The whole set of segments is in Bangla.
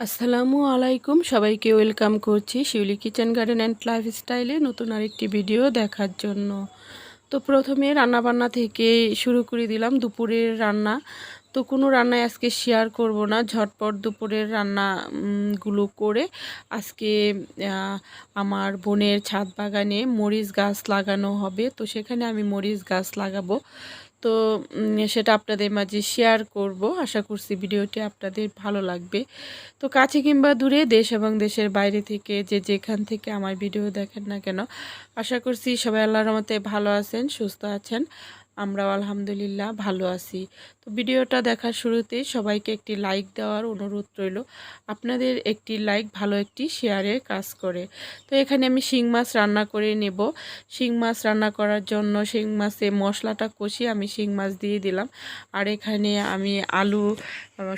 আসসালামু আলাইকুম। সবাইকে ওয়েলকাম করছি শিউলি কিচেন গার্ডেন অ্যান্ড লাইফস্টাইলে নতুন আরেকটি ভিডিও দেখার জন্য। তো প্রথমে রান্নাবান্না থেকে শুরু করে দিলাম দুপুরের রান্না। তো কোনো রান্নায় আজকে শেয়ার করব না, ঝটপট দুপুরের রান্নাগুলো করে আজকে আমার বোনের ছাদ বাগানে মরিচ গাছ লাগানো হবে। তো সেখানে আমি মরিচ গাছ লাগাবো। তো সেটা আপনাদের মাঝে শেয়ার করব। আশা করছি ভিডিওটি আপনাদের ভালো লাগবে। তো কাছে কিংবা দূরে দেশ এবং দেশের বাইরে থেকে যে যেখান থেকে আমার ভিডিও দেখেন না কেন, আশা করছি সবাই আল্লাহর মতে ভালো আছেন, সুস্থ আছেন। আমরাও আলহামদুলিল্লাহ ভালো আছি। ভিডিওটা দেখার শুরুতেই সবাইকে একটি লাইক দেওয়ার অনুরোধ রইল। আপনাদের একটি লাইক ভালো একটি শেয়ারের কাজ করে। তো এখানে আমি শিং মাছ রান্না করে নেব। শিং মাছ রান্না করার জন্য শিং মাছে মশলাটা কষিয়ে আমি শিং মাছ দিয়ে দিলাম। আর এখানে আমি আলু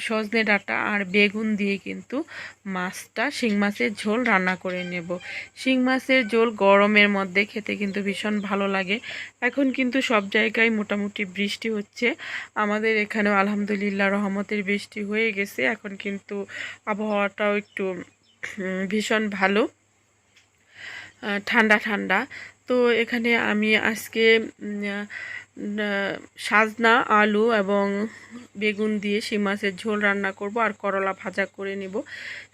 সজনে ডাটা আর বেগুন দিয়ে কিন্তু মাছটা শিং মাছের ঝোল রান্না করে নেব। শিং মাছের ঝোল গরমের মধ্যে খেতে কিন্তু ভীষণ ভালো লাগে। এখন কিন্তু সব জায়গায় মোটামুটি বৃষ্টি হচ্ছে। আমাদের এখানেও আলহামদুলিল্লাহ রহমতের বৃষ্টি হয়ে গেছে। এখন কিন্তু আবহাওয়াটাও একটু ভীষণ ভালো ঠান্ডা ঠান্ডা। তো এখানে আমি আজকে সাজনা, আলু এবং বেগুন দিয়ে শিম মাছের ঝোল রান্না করব আর করলা ভাজা করে নেব।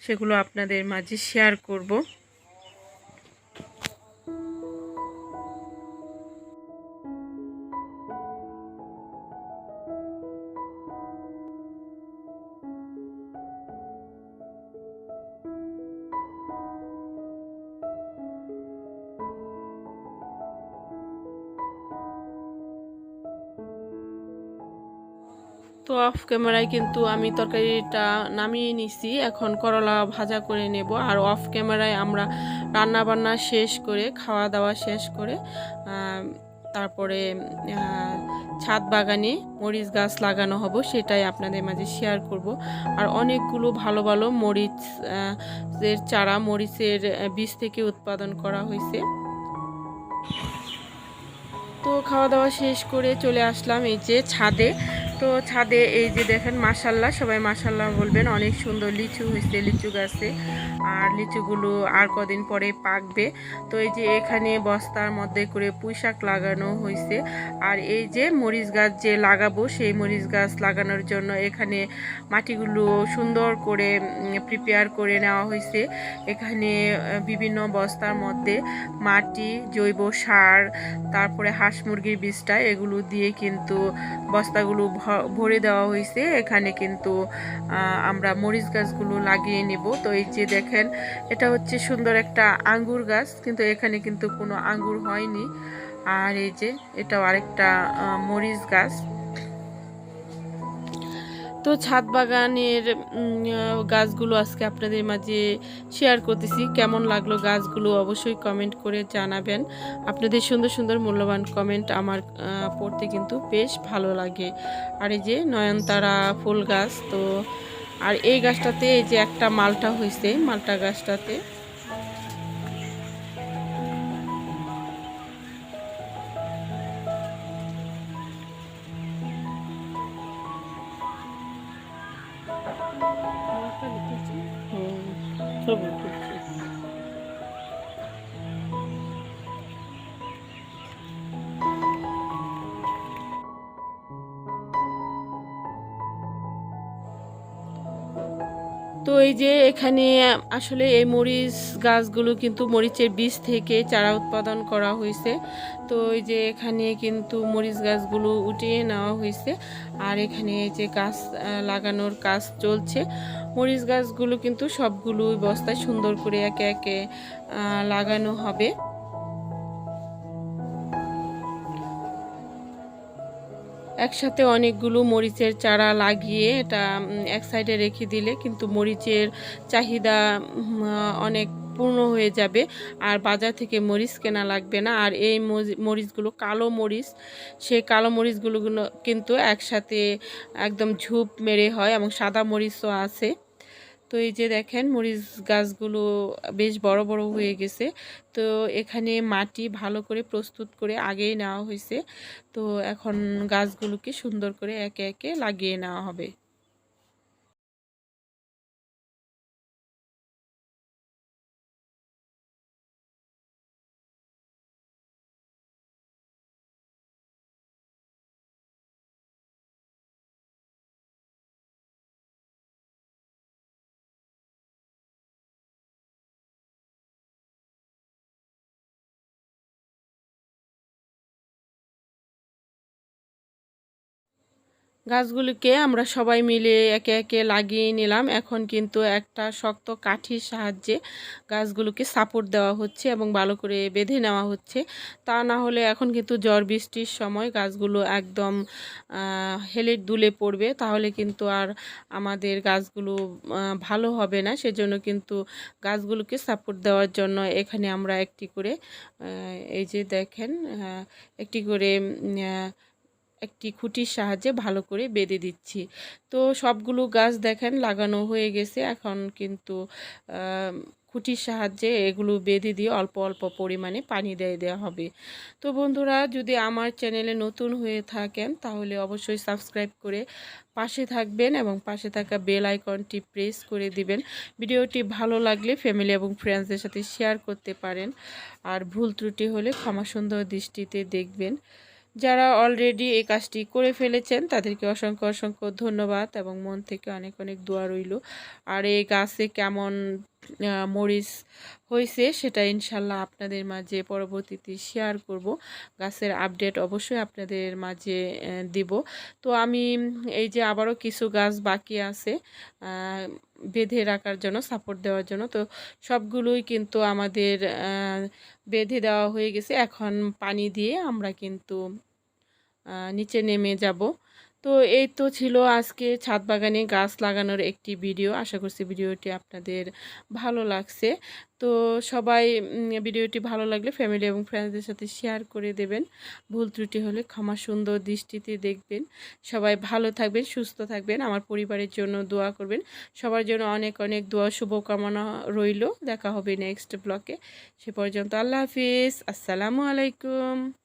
সেগুলো আপনাদের মাঝে শেয়ার করব। তো অফ ক্যামেরায় কিন্তু আমি তরকারিটা নামিয়ে নিছি। এখন করলা ভাজা করে নেব। আর অফ ক্যামেরায় আমরা রান্না বান্না শেষ করে খাওয়া দাওয়া শেষ করে তারপরে ছাদ বাগানে মরিচ গাছ লাগানো হব, সেটাই আপনাদের মাঝে শেয়ার করব। আর অনেকগুলো ভালো ভালো মরিচ এর চারা, মরিচের বীজ থেকে উৎপাদন করা হয়েছে। তো খাওয়া দাওয়া শেষ করে চলে আসলাম এই যে ছাদে। তো ছাদে এই যে দেখেন মাসাল্লাহ সবাই মাসাল্লাহ বলবেন, অনেক সুন্দর লিচু হয়েছে লিচু গাছে। আর লিচুগুলো আর কদিন পরে পাকবে। তো এই যে এখানে বস্তার মধ্যে করে পুঁইশাক লাগানো হয়েছে আর এই যে মরিচ গাছ যে লাগাবো, সেই মরিচ গাছ লাগানোর জন্য এখানে মাটিগুলো সুন্দর করে প্রিপেয়ার করে নেওয়া হয়েছে এখানে বিভিন্ন বস্তার মধ্যে মাটি, জৈব সার, তারপরে হাঁস মুরগির বীজটা, এগুলো দিয়ে কিন্তু বস্তাগুলো ভরে দেওয়া হয়েছে। এখানে কিন্তু আমরা মরিচ গাছগুলো লাগিয়ে নেব। তো এই যে দেখেন, এটা হচ্ছে সুন্দর একটা আঙ্গুর গাছ, কিন্তু এখানে কিন্তু কোনো আঙ্গুর হয়নি। আর এই যে, এটাও আরেকটা মরিচ গাছ। তো ছাদ বাগানের গাছগুলো আজকে আপনাদের মাঝে শেয়ার করতেছি। কেমন লাগল গাছগুলো অবশ্যই কমেন্ট করে জানাবেন। আপনাদের সুন্দর সুন্দর মূল্যবান কমেন্ট আমার পড়তে কিন্তু বেশ ভালো লাগে। আর এই যে নয়নতারা ফুল গাছ, তো আর এই গাছটাতে এই যে একটা মালটা হয়েছে মালটা গাছটাতে তো এই যে এখানে আসলে এই মরিচ গাছগুলো কিন্তু মরিচের বীজ থেকে চারা উৎপাদন করা হয়েছে। তো এই যে এখানে কিন্তু মরিচ গাছগুলো উঠিয়ে নেওয়া হয়েছে। আর এখানে যে গাছ লাগানোর কাজ চলছে। মরিচ গাছগুলো কিন্তু সবগুলো বস্তায় সুন্দর করে একে একে লাগানো হবে। একসাথে অনেকগুলো মরিচের চারা লাগিয়ে এটা এক সাইডে রেখে দিলে কিন্তু মরিচের চাহিদা অনেক পূর্ণ হয়ে যাবে। আর বাজার থেকে মরিচ কেনা লাগবে না। আর এই মরিচগুলো কালো মরিচ, সেই কালো মরিচগুলো কিন্তু একসাথে একদম ঝুপ মেরে হয় এবং সাদা মরিচও আছে। তো এই যে দেখেন মরিচ গাছগুলো বেশ বড় বড় হয়ে গেছে। তো এখানে মাটি ভালো করে প্রস্তুত করে আগেই নেওয়া হয়েছে। তো এখন গাছগুলোকে সুন্দর করে একে একে লাগিয়ে নেওয়া হবে। গাছগুলিকে আমরা সবাই মিলে একে একে লাগিয়ে নিলাম। এখন কিন্তু একটা শক্ত কাঠির সাহায্যে গাছগুলোকে সাপোর্ট দেওয়া হচ্ছে এবং ভালো করে বেঁধে নেওয়া হচ্ছে। তা না হলে এখন কিন্তু ঝড় বৃষ্টির সময় গাছগুলো একদম হেলে দুলে পড়বে। তাহলে কিন্তু আর আমাদের গাছগুলো ভালো হবে না। সেজন্য কিন্তু গাছগুলোকে সাপোর্ট দেওয়ার জন্য এখানে আমরা একটি করে এই যে দেখেন একটি করে একটি খুঁটির সাহায্যে ভালো করে বেঁধে দিচ্ছি। তো সবগুলো গাছ দেখেন লাগানো হয়ে গেছে। এখন কিন্তু খুঁটির সাহায্যে এগুলো বেঁধে দিয়ে অল্প অল্প পরিমাণে পানি দিয়ে দেওয়া হবে। তো বন্ধুরা, যদি আমার চ্যানেলে নতুন হয়ে থাকেন, তাহলে অবশ্যই সাবস্ক্রাইব করে পাশে থাকবেন এবং পাশে থাকা বেল আইকনটি প্রেস করে দিবেন। ভিডিওটি ভালো লাগলে ফ্যামিলি এবং ফ্রেন্ডসদের সাথে শেয়ার করতে পারেন। আর ভুল ত্রুটি হলে ক্ষমা সুন্দর দৃষ্টিতে দেখবেন। যারা অলরেডি এই কাজটি করে ফেলেছেন, তাদেরকে অসংখ্য অসংখ্য ধন্যবাদ এবং মন থেকে অনেক অনেক দোয়া রইল। আর এই গাছে কেমন মরিচ হয়েছে, সেটা ইনশাল্লাহ আপনাদের মাঝে পরবর্তীতে শেয়ার করব। গাছের আপডেট অবশ্যই আপনাদের মাঝে দিব। তো আমি এই যে আবারও কিছু গাছ বাকি আছে বেঁধে রাখার জন্য সাপোর্ট দেওয়ার জন্য, তো সবগুলোই কিন্তু আমাদের বেঁধে দেওয়া হয়ে গেছে। এখন পানি দিয়ে আমরা কিন্তু নিচে নেমে যাব। তো এই তো ছিল আজকে ছাদ বাগানে গাছ লাগানোর একটি ভিডিও। আশা করছি ভিডিওটি আপনাদের ভালো লাগছে। তো সবাই ভিডিওটি ভালো লাগলে ফ্যামিলি এবং ফ্রেন্ডসদের সাথে শেয়ার করে দেবেন। ভুল ত্রুটি হলে ক্ষমা সুন্দর দৃষ্টিতে দেখবেন। সবাই ভালো থাকবেন, সুস্থ থাকবেন। আমার পরিবারের জন্য দোয়া করবেন। সবার জন্য অনেক অনেক দোয়া, শুভকামনা রইল। দেখা হবে নেক্সট ব্লকে সে পর্যন্ত আল্লাহ হাফিজ। আসসালামু আলাইকুম।